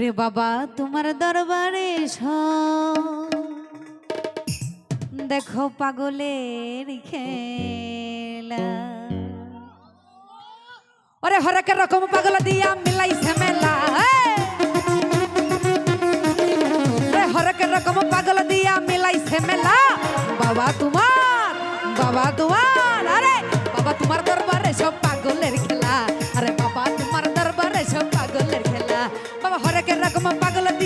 ওরে বাবা, তোমার দরবারে দেখো পাগলের খেলা। ওরে হরেক রকম পাগল দিয়া মিলাইছে ঝামেলা হরেক রকম পাগল দিয়া মিলাই ঝামেলা বাবা তোমার বাবা তোমার, আরে, বাবা তোমার দরবারে সব পাগলের খেলা। guerra como pago la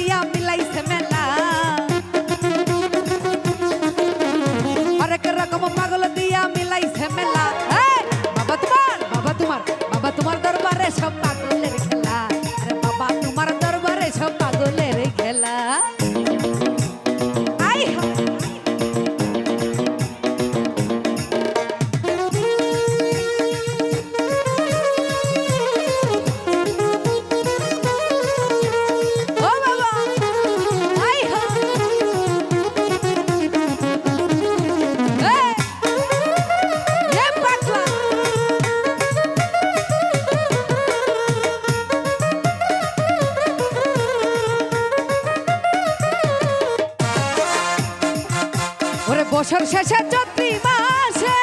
ওরে বছর শেষে চতি মাসে।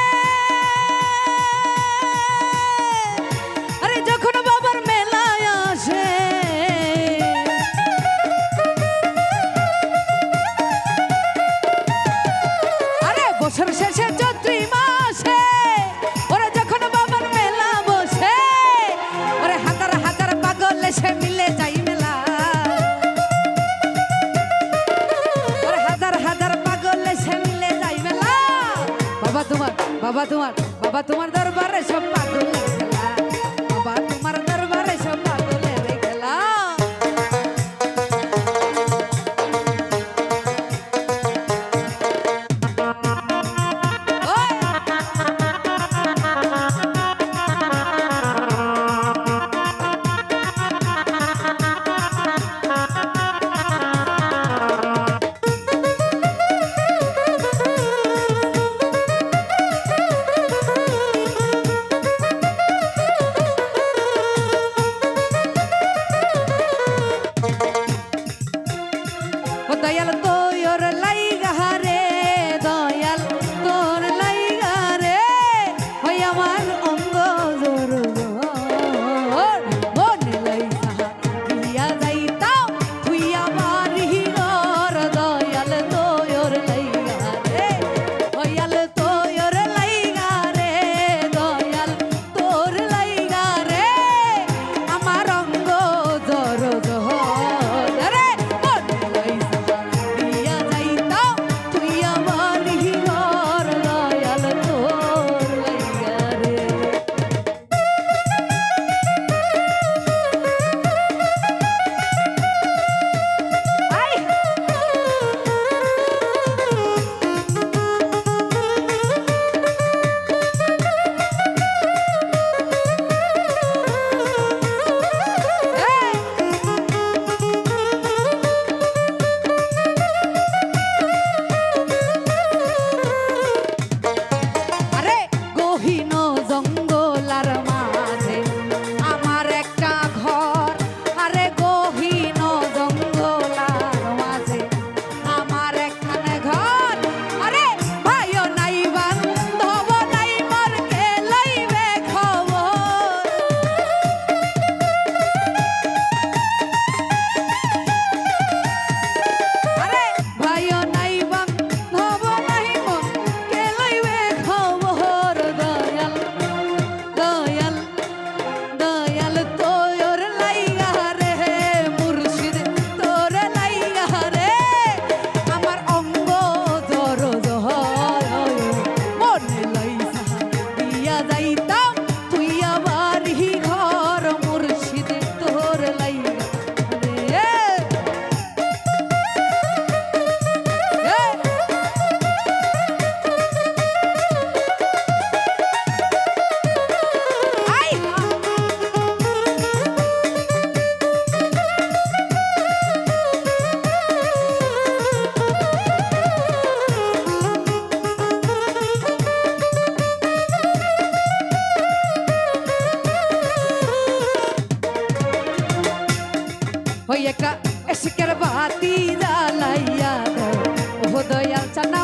আরে যখন বাবার মেলায় আসে আরে বছর শেষে বাবা তোমার বাবা তোমার দরবারে সব পাগল ದಯಲ ತೋಯೋರಲ್ಲ ওই একটা এসকের বাতি জ্বালাইয়া দেয়। ও দয়াল চানা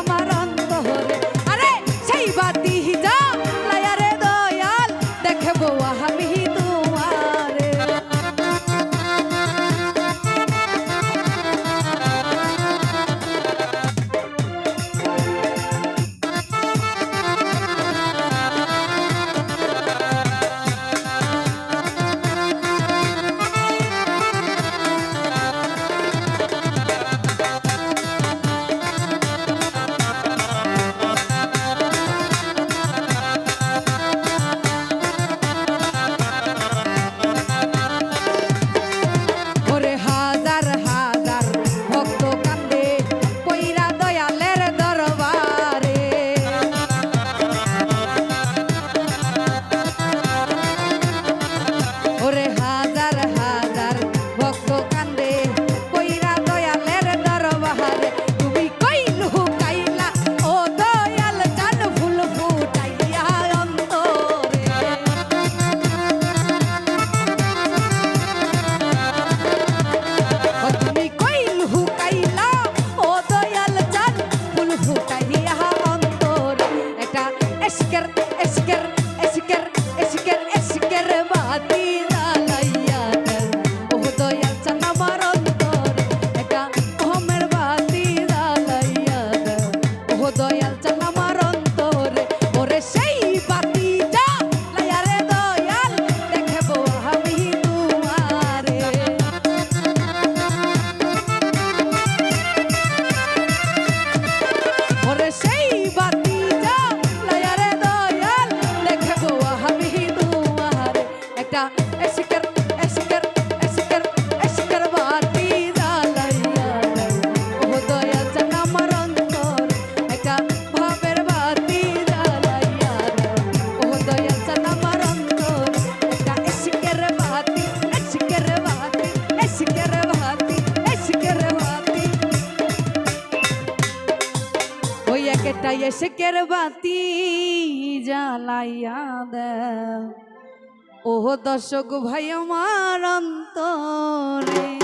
keskerti কেটাই কের বাতি জ্বালাইয়া দে ও দর্শক ভাই আমার অন্তরে